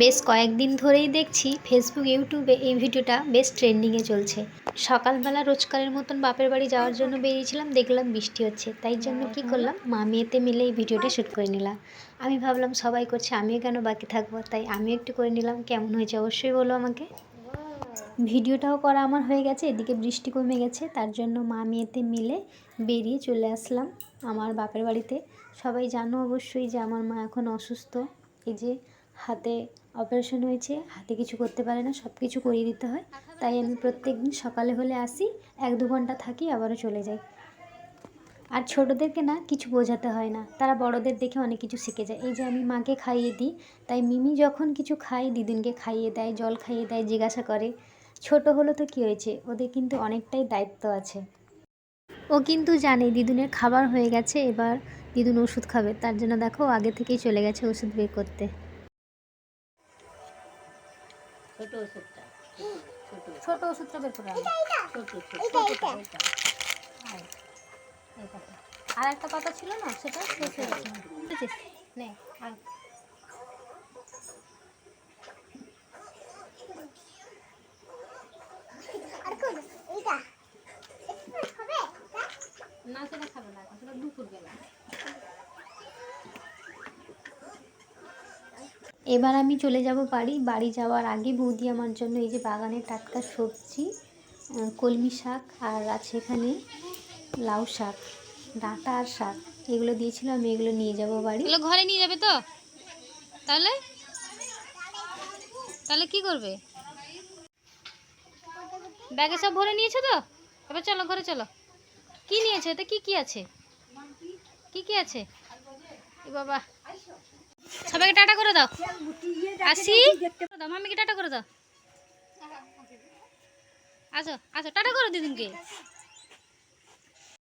বেশ কয়েকদিন ধরেই দেখছি ফেসবুক ইউটিউবে এই ভিডিওটা বেশ ট্রেন্ডিংয়ে চলছে। সকালবেলা রোজকারের মতন বাপের বাড়ি যাওয়ার জন্য বেরিয়েছিলাম, দেখলাম বৃষ্টি হচ্ছে। তাই জন্য কি করলাম মা মেয়েতে মিলে এই ভিডিওটা শ্যুট করে নিলাম। আমি ভাবলাম, সবাই করছে, আমিও কেন বাকি থাকব? তাই আমিও একটু করে নিলাম, কেমন হয়েছে অবশ্যই বলো আমাকে। ভিডিওটাও করা আমার হয়ে গেছে, এদিকে বৃষ্টি কমে গেছে, তার জন্য মা মেয়েতে মিলে বেরিয়ে চলে আসলাম আমার বাপের বাড়িতে। সবাই জানো অবশ্যই যে আমার মা এখন অসুস্থ। এই যে হাতে অপারেশন হয়েছে, হাতে কিছু করতে পারে না সব কিছু করিয়ে দিতে হয়। তাই আমি প্রত্যেক দিন সকালে হলে আসি, এক দু ঘণ্টা থাকি, আবারও চলে যাই। আর ছোটোদেরকে না কিছু বোঝাতে হয় না, তারা বড়দের দেখে অনেক কিছু শিখে যায়। এই যে আমি মাকে খাইয়ে দিই, তাই মিমি যখন কিছু খাই দিদিনকে খাইয়ে দেয়, জল খাইয়ে দেয়, জিজ্ঞাসা করে, ছোট হলো তো কী হয়েছে? ওদের কিন্তু অনেকটাই দায়িত্ব আছে। ও কিন্তু জানে দিদুনের খাবার হয়ে গেছে, এবার দিদুন ওষুধ খাবে। তার জন্য দেখো আগে থেকেই চলে গেছে ওষুধ বের করতে। ছোট ওষুধটা। ছোট ছোট ওষুধটা বের করে। আর একটা পাতা ছিল না সেটা শেষ হয়ে গেছে। বুঝেছিস? নে আয়। না সেটা খাবে না এখন সেটা দুপুরবেলা। এবার আমি চলে যাব বাড়ি। বাড়ি যাওয়ার আগে বৌদি আমার জন্য এই যে বাগানের টাটকা সবজি কলমি শাক আর আছে এখানে লাউ শাক, ডাঁটা আর শাক। এগুলো দিয়েছিল, আমি এগুলো নিয়ে যাব বাড়ি। এগুলো ঘরে নিয়ে যাবে তো? তাহলে? তাহলে কি করবে? ব্যাগে সব ভরে নিয়েছো তো? এবার চলো, ঘরে চলো। কি নিয়েছো? এতে কি কি আছে? কি কি আছে? বাবা। সবাইকে টাটা করে দাও। আসি? দাও মামিকে টাটা করে দাও। আসো আসো, টাটা করো দিদিনকে।